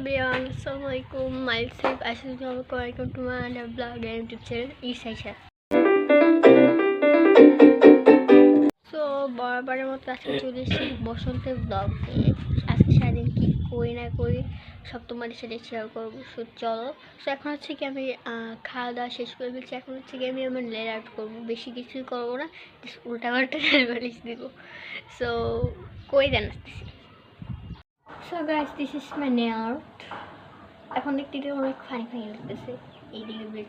everyone, Assalamualaikum. Myself, Assalamualaikum welcome to my other blog and YouTube channel, Isaisha. So বরাবরের মতো আজকে চলে এসেছি বসন্তের ব্লগ নিয়ে। আজকে সারাদিন কী করি না করি সব তোমাদের সাথে শেয়ার করব। সো চলো। সো এখন হচ্ছে কি আমি খাওয়া দাওয়া শেষ করে ফেলছি। এখন হচ্ছে কি আমি আমার লেয়ার আউট করব। বেশি কিছুই করব না just উল্টা পাল্টা বালিশ দিব। সো কই দেন আসতেছি? So guys this is my near এখন দেখতে এটা অনেক ফানি ফানি লাগতেছে। এইদিকে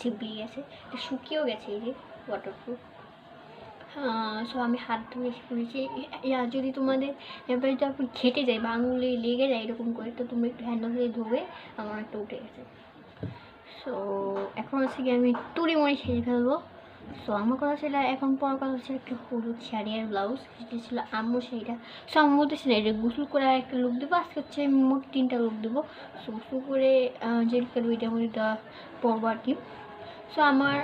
চিপড়ি গেছে। এটা শুকিয়েও গেছে এই যে ওয়াটারপ্রুফ সো আমি হাত এসে করেছি যদি তোমাদের এবার যদি আপনি ঘেটে যায় বা আঙুলে লেগে যায় এরকম করে, তো তুমি একটু হ্যান্ডেল দিয়ে ধোবে আমার একটা উঠে গেছে। সো এখন হচ্ছে কি আমি তুড়ি মুড়ি সেজে ফেলব। সো আমার কথা ছিল এখন পর কথা হচ্ছে একটা হলুদ শাড়ি আর ব্লাউজ সেটা ছিল আম্মু শাড়িটা। সো আম্মু বলতেছে না এটা গোসল করে আর একটা লুক দেবো। আজকে হচ্ছে আমি মোট তিনটা লুক দেবো। সো গোসল করে যে লুকটা ওইটা ওইটা পরবো আর কি। সো আমার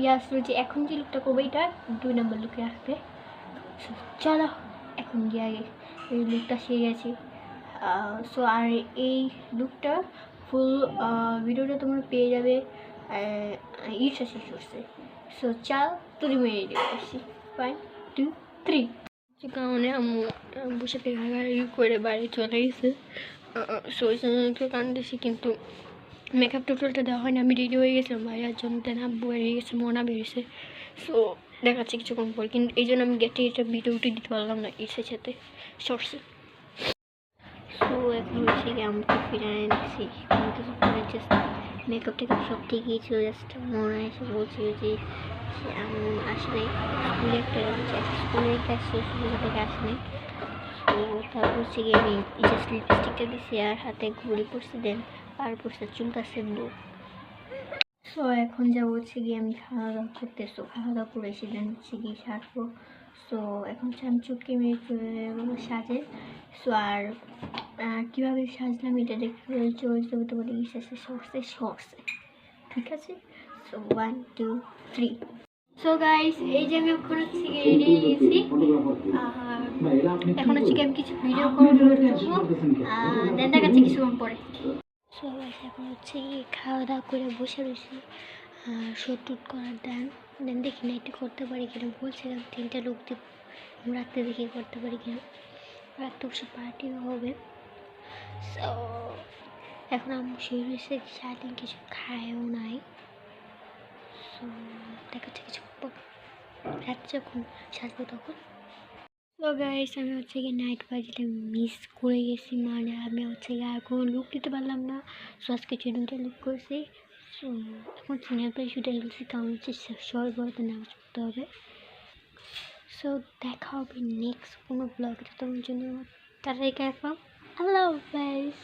ইয়ে আসলো যে এখন যে লুকটা করব এটা দুই নম্বর লুকে আসবে। So, চলো এখন গিয়ে এই লুকটা সেরে গেছি সো আর এই লুকটা ফুল ভিডিওটা তোমরা পেয়ে যাবে। শেষ করছে সো চাল তুলি মেরে দিয়ে আসছি ওয়ান টু থ্রি কারণে আম্মু আহ, বসে করে বাড়ি চলে গেছে সো ওই জন্য একটু কান্দেছি কিন্তু মেকআপ টোটালটা দেওয়া হয়নি আমি রেডি হয়ে গেছিলাম ভাইয়ার জন্য দেন আব্বু বেরিয়ে গেছে মনা বেরিয়েছে সো দেখাচ্ছে কিছুক্ষণ পর কিন্তু এই জন্য আমি গেটে এটা ভিডিও উঠে দিতে পারলাম না এসে সাথে শর্টসে সো এখন হচ্ছে কি আমাকে ফিরে এনেছি আমি কিছু মেকআপ টেকআপ সব ঠিকই ছিল জাস্ট মনে এসে বলছিল যে আমি আসে নাই। স্কুলে একটা স্কুলে একটা স্কুলে থেকে আসে নাই তো তারপর হচ্ছে গিয়ে আমি জাস্ট লিপস্টিকটা দিছি আর হাতে ঘুরে পড়ছে দেন আর পড়ছে চুলটা সেদ্ধ সো এখন যা হচ্ছে গিয়ে আমি খাওয়া দাওয়া করতে করতেছো। খাওয়া দাওয়া করে এসে দেন হচ্ছে গিয়ে সারবো। সো এখন আমি মেয়ে সাজে। সো আর কীভাবে সাজলাম এটা দেখতে চলে যাবে তোমাদের ইসে শর্টসে শর্টসে ঠিক আছে? So one two three so guys এই যে আমি এখন হচ্ছে গিয়ে রেডি হয়ে গেছি। আর এখন হচ্ছে কি আমি কিছু ভিডিও করব দেন দেখাচ্ছি কিছুক্ষণ পরে। সো গাইস এখন হচ্ছে কি খাওয়া দাওয়া করে বসে রয়েছি। টুট করার দেন দেন দেখি না একটু করতে পারি কিনা। বলছিলাম তিনটা লোক দিব। রাত্রে দেখি করতে পারি কিনা। রাত্রে অবশ্য পার্টিও হবে। সো এখন আমি শুয়ে রয়েছে। সারাদিন কিছু খায়ও নাই। সো দেখাচ্ছে কিছু রাত্রে যখন সাজবো তখন। তো গাইস আমি হচ্ছে গিয়ে নাইট পার্টিটা মিস করে গেছি। মানে আমি হচ্ছে গিয়ে আর কোনো লুক দিতে পারলাম না। সো আজকে দুইটা লুক করেছি। সো এখন সিনিয়র পেয়ে শুটে গেছি কারণ হচ্ছে শর্ট বড়তে নামাজ পড়তে হবে। সো দেখা হবে নেক্সট কোনো ব্লগে তোমার জন্য তারাই ক্যাফাম আল্লাহ হাফেজ